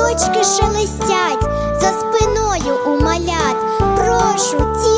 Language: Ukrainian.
листочки шелестять за спиною у малят. Прошу, ті.